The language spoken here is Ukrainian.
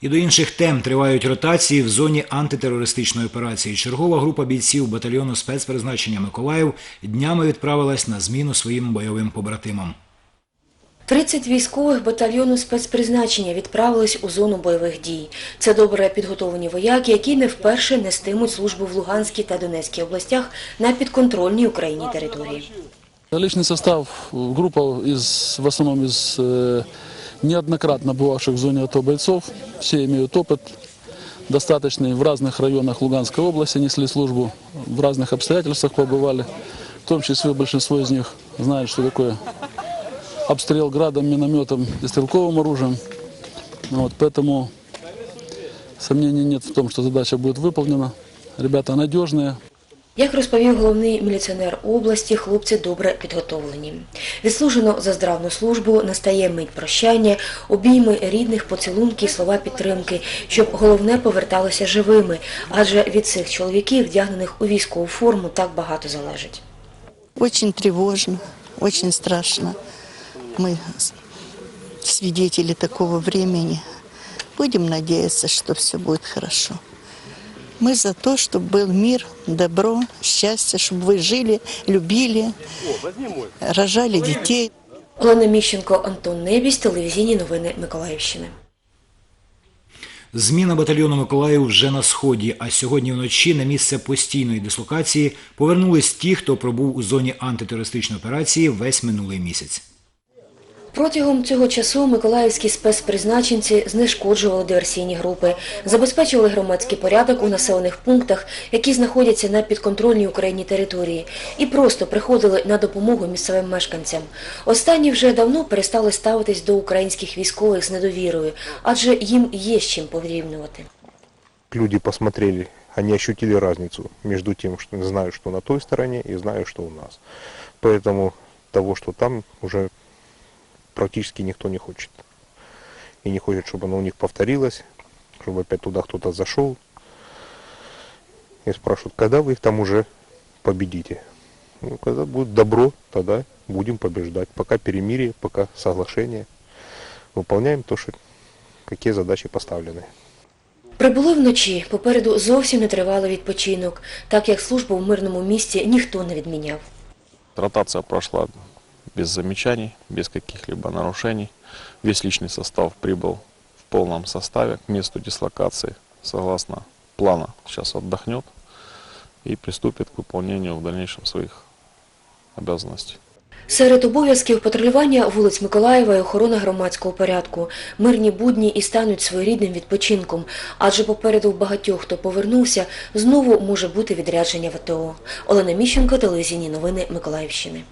І до інших тем тривають ротації в зоні антитерористичної операції. Чергова група бійців батальйону спецпризначення Миколаїв днями відправилась на зміну своїм бойовим побратимам. 30 військових батальйону спецпризначення відправились у зону бойових дій. Це добре підготовлені вояки, які не вперше нестимуть службу в Луганській та Донецькій областях на підконтрольній Україні території. Личный состав, э, группа из, в основном из э, Неоднократно бывавших в зоне АТО бойцов. Все имеют опыт достаточный. В разных районах Луганской области несли службу, в разных обстоятельствах побывали. В том числе большинство из них знают, что такое обстрел градом, минометом и стрелковым оружием. Вот, поэтому сомнений нет в том, что задача будет выполнена. Ребята надежные, Як розповів головний міліціонер області, хлопці добре підготовлені. Відслужено за здравну службу, настає мить прощання, обійми рідних, поцілунки, слова підтримки, щоб головне поверталося живими, адже від цих чоловіків, вдягнених у військову форму, так багато залежить. Очень тревожно, очень страшно. Мы с- такого времени. Будем надеяться, что все будет хорошо. Мы за то, чтобы был мир, добро, счастье, чтобы вы жили, любили, рожали детей. Олена Міщенко, Антон Небісь, телевізійні новини Миколаївщини. Зміна батальйону Миколаїв вже на сході, а сьогодні вночі на місце постійної дислокації повернулись ті, хто пробув у зоні антитерористичної операції весь минулий місяць. Протягом цього часу миколаївські спецпризначенці знешкоджували диверсійні групи, забезпечували громадський порядок у населених пунктах, які знаходяться на підконтрольній Україні території, і просто приходили на допомогу місцевим мешканцям. Останні вже давно перестали ставитись до українських військових з недовірою, адже їм є з чим порівнювати. люди посмотрели, они ощутили разницу между тем, что знаю, что на той стороне, и знаю, что у нас. Поэтому того, что там, уже практически никто не хочет. И не хочет, чтобы оно у них повторилось, чтобы опять туда кто-то зашел. И спрашивают, когда вы их там уже победите? Ну, когда будет добро, тогда будем побеждать. Пока перемирие, пока соглашение. Выполняем то, что, какие задачи поставлены. Прибули вночі, попереду зовсім не тривалий відпочинок, так як службу в мирному місті ніхто не відміняв. Ротация прошла без замечаний, без каких-либо нарушений. Весь личный состав прибыл в полном составе к месту дислокации. Согласно плана, сейчас отдохнет и приступит к выполнению в дальнейшем своих обязанностей. Серед обов'язків патрулювання вулиць Миколаєва і охорона громадського порядку. Мирні будні і стануть своєрідним відпочинком, адже попереду в багатьох, хто повернувся, знову може бути відрядження в АТО. Олена Міщенко, телевізійні новини Миколаївщини.